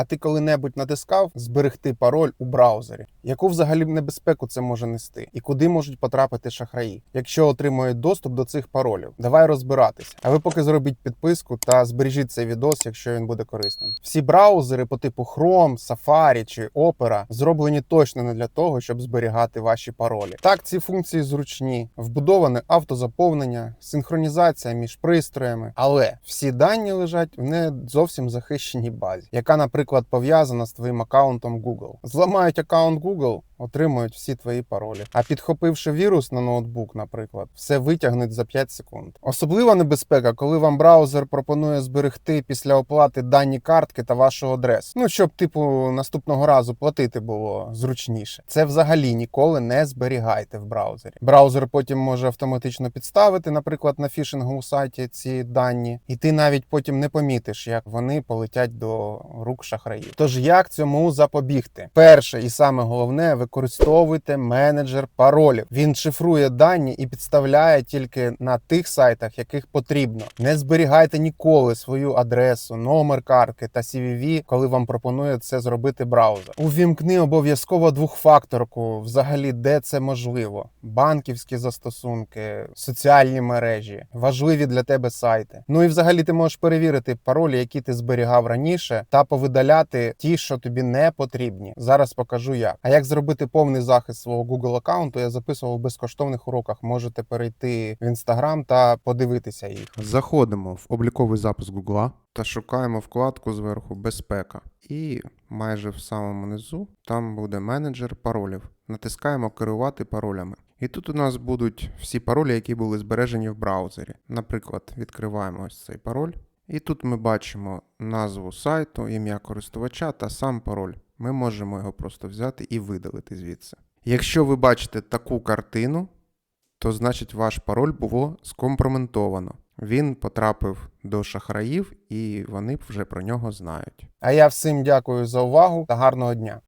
А ти коли-небудь натискав зберегти пароль у браузері? Яку взагалі небезпеку це може нести? І куди можуть потрапити шахраї, якщо отримують доступ до цих паролів? Давай розбиратися. А ви поки зробіть підписку та збережіть цей відос, якщо він буде корисним. Всі браузери по типу Chrome, Safari чи Opera зроблені точно не для того, щоб зберігати ваші паролі. Так, ці функції зручні, вбудоване автозаповнення, синхронізація між пристроями, але всі дані лежать в не зовсім захищеній базі, яка, наприклад, пов'язана з твоїм аккаунтом Google. Зламають аккаунт Google, отримують всі твої паролі. А підхопивши вірус на ноутбук, наприклад, все витягнуть за 5 секунд. Особлива небезпека, коли вам браузер пропонує зберегти після оплати дані картки та вашу адресу. Ну щоб, типу, наступного разу платити було зручніше. Це взагалі ніколи не зберігайте в браузері. Браузер потім може автоматично підставити, наприклад, на фішинговому сайті ці дані, і ти навіть потім не помітиш, як вони полетять до рук шахраїв. Тож як цьому запобігти? Перше і саме головне, використовуйте менеджер паролів. Він шифрує дані і підставляє тільки на тих сайтах, яких потрібно. Не зберігайте ніколи свою адресу, номер картки та CVV, коли вам пропонує це зробити браузер. Увімкни обов'язково двохфакторку, взагалі, де це можливо. Банківські застосунки, соціальні мережі, важливі для тебе сайти. Ну і взагалі ти можеш перевірити паролі, які ти зберігав раніше, та повидаляти ті, що тобі не потрібні. Зараз покажу як. А як зробити повний захист свого Google аккаунту, я записував в безкоштовних уроках. Можете перейти в Instagram та подивитися їх. Заходимо в обліковий запис Гугла та шукаємо вкладку зверху Безпека. І майже в самому низу там буде менеджер паролів. Натискаємо Керувати паролями. І тут у нас будуть всі паролі, які були збережені в браузері. Наприклад, відкриваємо ось цей пароль. І тут ми бачимо назву сайту, ім'я користувача та сам пароль. Ми можемо його просто взяти і видалити звідси. Якщо ви бачите таку картину, то значить ваш пароль було скомпроментовано. Він потрапив до шахраїв, і вони вже про нього знають. А я всім дякую за увагу та гарного дня.